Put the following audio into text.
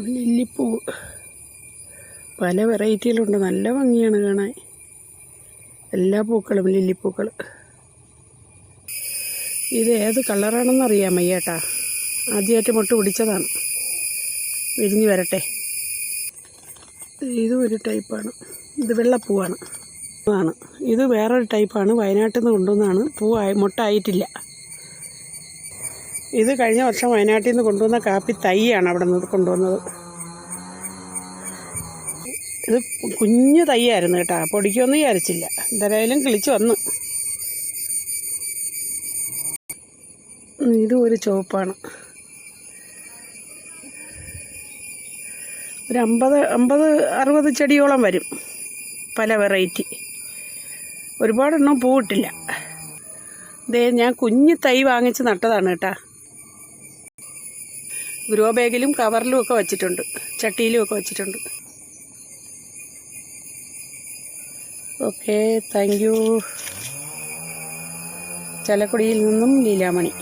ലില്ലിപ്പൂ പല വെറൈറ്റിയിലുണ്ട് നല്ല ഭംഗിയാണ് കാണാൻ. എല്ലാ പൂക്കളും ലില്ലിപ്പൂക്കൾ ഇത് ഏത് കളറാണെന്ന് അറിയാൻ വയ്യേട്ടാ ആദ്യമായിട്ട് മുട്ട് പിടിച്ചതാണ്. വിരിഞ്ഞ് വരട്ടെ. ഇതും ഒരു ടൈപ്പാണ്. ഇത് വെള്ളപ്പൂവാണ്. ആണ് ഇത് വേറൊരു ടൈപ്പാണ്. വയനാട്ടിൽ നിന്ന് കൊണ്ടുവന്നതാണ്. പൂവായി മുട്ടായിട്ടില്ല. ഇത് കഴിഞ്ഞ വർഷം വയനാട്ടിൽ നിന്ന് കൊണ്ടുവന്ന കാപ്പി തൈയാണ് അവിടെ നിന്ന് കൊണ്ടുവന്നത്. ഇത് കുഞ്ഞു തൈയായിരുന്നു കേട്ടോ. പൊടിക്കൊന്നും വിചാരിച്ചില്ല. എന്തായാലും കിളിച്ച് വന്നു. ഇതും ഒരു ചുവപ്പാണ്. ഒരു അമ്പത് അമ്പത് അറുപത് ചെടിയോളം വരും. പല വെറൈറ്റി. ഒരുപാടെണ്ണം പൂവിട്ടില്ല. ദേ ഞാൻ കുഞ്ഞു തൈ വാങ്ങിച്ച് നട്ടതാണ് കേട്ടാ. ഗ്രോ ബാഗിലും കവറിലും ഒക്കെ വച്ചിട്ടുണ്ട്. ചട്ടിയിലും ഒക്കെ വച്ചിട്ടുണ്ട്. Okay thank you. ചലക്കുടിയിൽ നിന്നും ലീലാമണി.